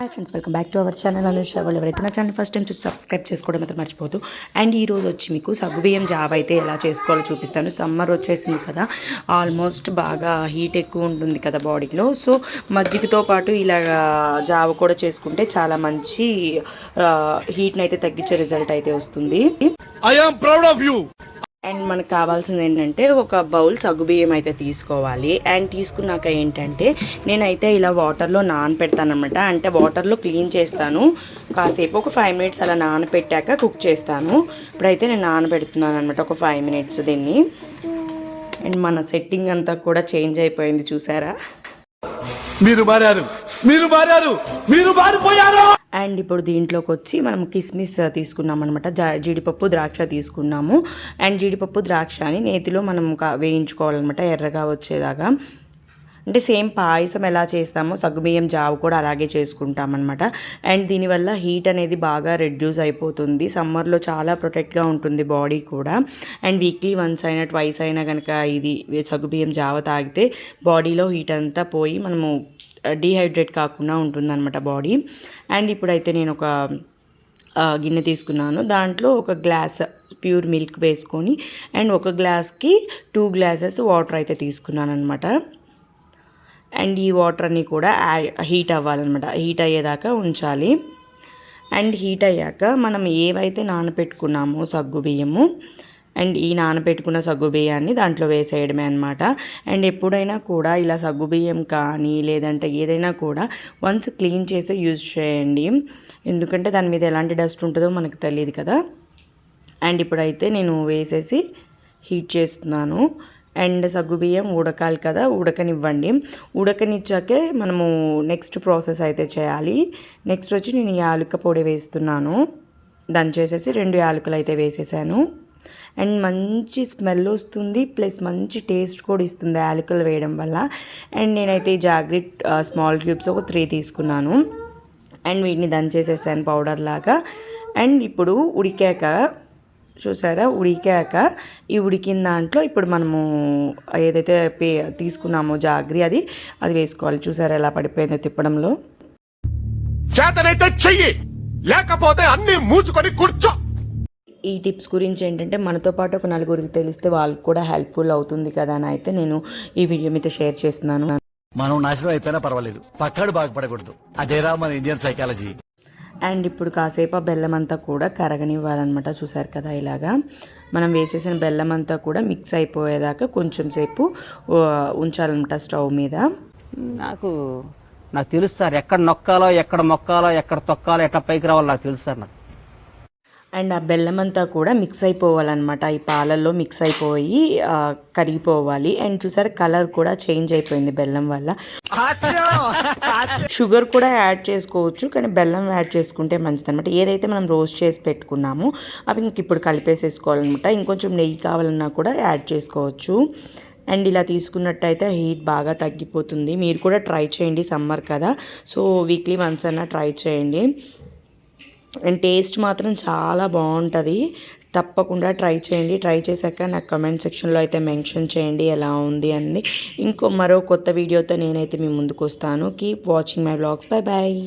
Hi friends welcome back to our channel Anusha వాళ్ళు ఎవరైతే నా ఛానల్ ఫస్ట్ టైం చూసి సబ్స్క్రైబ్ చేసుకోవడం అయితే మర్చిపోతూ అండ్ ఈ రోజు వచ్చి మీకు సగ్గుబియ్యం జాబ్ అయితే ఎలా చేసుకోవాలో చూపిస్తాను. సమ్మర్ వచ్చేసింది కదా. ఆల్మోస్ట్ బాగా హీట్ ఎక్కువ ఉంటుంది కదా బాడీలో సో మజ్జిగతో పాటు ఇలా జావ కూడా చేసుకుంటే చాలా మంచి హీట్ని అయితే తగ్గించే రిజల్ట్ అయితే వస్తుంది. I am proud of. And మనకు కావాల్సింది ఏంటంటే ఒక బౌల్ సగ్గుబియ్యం అయితే తీసుకోవాలి. అండ్ తీసుకున్నాక ఏంటంటే నేనైతే ఇలా వాటర్లో నానపెడతానమాట అంటే వాటర్లో క్లీన్ చేస్తాను. కాసేపు ఒక ఫైవ్ మినిట్స్ అలా నానపెట్టాక కుక్ చేస్తాను. ఇప్పుడైతే నేను నానబెడుతున్నాను అనమాట ఒక ఫైవ్ మినిట్స్ దీన్ని. అండ్ మన సెట్టింగ్ అంతా కూడా చేంజ్ అయిపోయింది చూసారా? మీరు మారారు. మీరు మారారు మీరు మారిపోయారు. అండ్ ఇప్పుడు దీంట్లోకి వచ్చి మనం కిస్మిస్ తీసుకున్నాం అనమాట జీడిపప్పు ద్రాక్ష తీసుకున్నాము. అండ్ జీడిపప్పు ద్రాక్షని నేతిలో మనం వేయించుకోవాలన్నమాట ఎర్రగా వచ్చేలాగా అంటే సేమ్ పాయసం ఎలా చేస్తామో సగ్గుబియ్యం జావు కూడా అలాగే చేసుకుంటాం అనమాట అండ్ దీనివల్ల హీట్ అనేది బాగా రెడ్యూస్ అయిపోతుంది. సమ్మర్లో చాలా ప్రొటెక్ట్గా ఉంటుంది బాడీ కూడా. అండ్ వీక్లీ వన్స్ అయినా ట్వైస్ అయినా కనుక ఇది సగ్గుబియ్యం జావ తాగితే బాడీలో హీట్ అంతా పోయి మనము డీహైడ్రేట్ కాకుండా ఉంటుందన్నమాట బాడీ. అండ్ ఇప్పుడైతే నేను ఒక గిన్నె తీసుకున్నాను. దాంట్లో ఒక గ్లాస్ ప్యూర్ మిల్క్ వేసుకొని అండ్ ఒక గ్లాస్కి టూ గ్లాసెస్ వాటర్ అయితే తీసుకున్నాను అనమాట అండ్ ఈ వాటర్ అన్నీ కూడా హీట్ అవ్వాలన్నమాట. హీట్ అయ్యేదాకా ఉంచాలి. అండ్ హీట్ అయ్యాక మనం ఏవైతే నానబెట్టుకున్నామో సగ్గు బియ్యము అండ్ ఈ నానబెట్టుకున్న సగ్గు బియ్యాన్ని దాంట్లో వేసేయడమే అనమాట అండ్ ఎప్పుడైనా కూడా ఇలా సగ్గు బియ్యం కానీ లేదంటే ఏదైనా కూడా వన్స్ క్లీన్ చేసి యూజ్ చేయండి. ఎందుకంటే దాని మీద ఎలాంటి డస్ట్ ఉంటుందో మనకు తెలియదు కదా. అండ్ ఇప్పుడైతే నేను వేసేసి హీట్ చేస్తున్నాను. అండ్ సగ్గుబియ్యం ఉడకాలి కదా ఉడకనివ్వండి ఉడకనిచ్చాకే మనము నెక్స్ట్ ప్రాసెస్ అయితే చేయాలి. నెక్స్ట్ వచ్చి నేను యాలక పొడి వేస్తున్నాను. దంచేసేసి రెండు యాలకులు అయితే వేసేసాను. అండ్ మంచి స్మెల్ వస్తుంది ప్లస్ మంచి టేస్ట్ కూడా ఇస్తుంది యాలకులు వేయడం వల్ల. అండ్ నేనైతే ఈ జాగ్రిట్ స్మాల్ క్యూబ్స్ ఒక త్రీ తీసుకున్నాను. అండ్ వీటిని దంచేసేసాను పౌడర్ లాగా. అండ్ ఇప్పుడు ఉడికాక చూసారా? ఉడికాక ఈ ఉడికిన దాంట్లో ఇప్పుడు మనము ఏదైతే పే తీసుకున్నామో జాగ్రి అది అది వేసుకోవాలి. చూసారా ఎలా పడిపోయిందో తిప్పడంలో? చేతనైతే చెయ్యి లేకపోతే అన్ని మూసుకొని కూర్చో. ఈ టిప్స్ గురించి ఏంటంటే మనతో పాటు ఒక నలుగురికి తెలిస్తే వాళ్ళకి కూడా హెల్ప్ఫుల్ అవుతుంది కదా అని అయితే నేను ఈ వీడియో మీతో షేర్ చేస్తున్నాను. మనం నాశనం అయిపోయినా పర్వాలేదు. పక్కడు బాగుపడకూడదు. అదేరా మన ఇండియన్ సైకాలజీ. అండ్ ఇప్పుడు కాసేపు ఆ బెల్లం అంతా కూడా కరగనివ్వాలన్నమాట. చూసారు కదా ఇలాగా. మనం వేసేసిన బెల్లం అంతా కూడా మిక్స్ అయిపోయేదాకా కొంచెం సేపు ఉంచాలన్నమాట స్టవ్ మీద. నాకు నాకు తెలుసు సార్ ఎక్కడ నొక్కాలో ఎక్కడ మొక్కాలో ఎక్కడ తొక్కాలో ఎట్లా పైకి రావాలో నాకు తెలుసు సార్ నాకు. అండ్ ఆ బెల్లం అంతా కూడా మిక్స్ అయిపోవాలన్నమాట. ఈ పాలల్లో మిక్స్ అయిపోయి కరిగిపోవాలి. అండ్ చూసారు కలర్ కూడా చేంజ్ అయిపోయింది బెల్లం వల్ల. షుగర్ కూడా యాడ్ చేసుకోవచ్చు కానీ బెల్లం యాడ్ చేసుకుంటే మంచిది అనమాట ఏదైతే మనం రోస్ట్ చేసి పెట్టుకున్నామో అవి ఇంక ఇప్పుడు కలిపేసేసుకోవాలన్నమాట. ఇంకొంచెం నెయ్యి కావాలన్నా కూడా యాడ్ చేసుకోవచ్చు. అండ్ ఇలా తీసుకున్నట్టయితే హీట్ బాగా తగ్గిపోతుంది. మీరు కూడా ట్రై చేయండి సమ్మర్ కదా. సో వీక్లీ వన్స్ అన్నా ట్రై చేయండి. అండ్ టేస్ట్ మాత్రం చాలా బాగుంటుంది. తప్పకుండా ట్రై చేయండి. ట్రై చేశాక నాకు కమెంట్ సెక్షన్లో అయితే మెన్షన్ చేయండి ఎలా ఉంది అని ఇంకో మరో కొత్త వీడియోతో నేనైతే మీ ముందుకు వస్తాను. Keep watching my vlogs bye bye